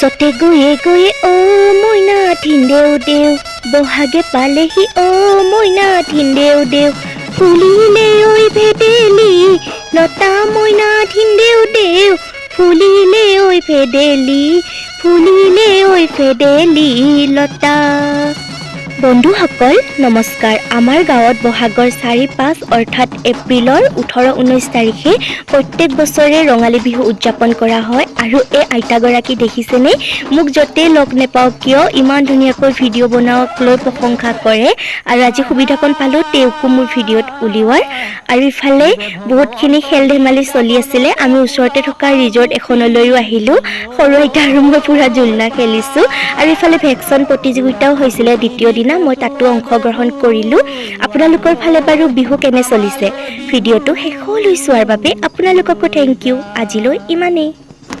গছতে গৈয়ে গৈয়ে, অ মইনা ঠিন্দেউ দেউ বহাগে পালেহি, অ মইনা ঠিন্দেউ দেউ ফুলিলে ঐ ভেদেলি লতা মইনা ঠিন্দেউ দেউ ফুলিলে ঐ ভেদেলি ফুলিলে ঐ ভেদেলি লতা বন্ধুসকল, নমস্কাৰ। আমাৰ গাঁৱত বহাগৰ চাৰি পাঁচ অৰ্থাৎ এপ্ৰিলৰ ওঠৰ ঊনৈছ তাৰিখে প্ৰত্যেক বছৰে ৰঙালী বিহু উদযাপন কৰা হয় আৰু এই আইতাগৰাকী দেখিছেনে? মোক য'তেই লগ নেপাওঁ কিয়, ইমান ধুনীয়াকৈ ভিডিঅ' বনাওক লৈ প্ৰশংসা কৰে আৰু আজি সুবিধাকণ পালোঁ তেওঁকো মোৰ ভিডিঅ'ত উলিওৱাৰ। আৰু ইফালে, বহুতখিনি খেল ধেমালি চলি আছিলে। আমি ওচৰতে থকা ৰিজৰ্ট এখনলৈও আহিলোঁ। সৰু আইতা আৰু মই পূৰা জোলনা খেলিছোঁ। আৰু ইফালে, ভেকচন প্ৰতিযোগিতাও হৈছিলে দ্বিতীয় দিনা। মই তাতো অংশগ্ৰহণ কৰিলোঁ। আপোনালোকৰ ফালে বাৰু বিহু কেনে চলিছে? ভিডিঅ'টো শেষলৈ চোৱাৰ বাবে আপোনালোককো থেংক ইউ আজিলৈ ইমানেই।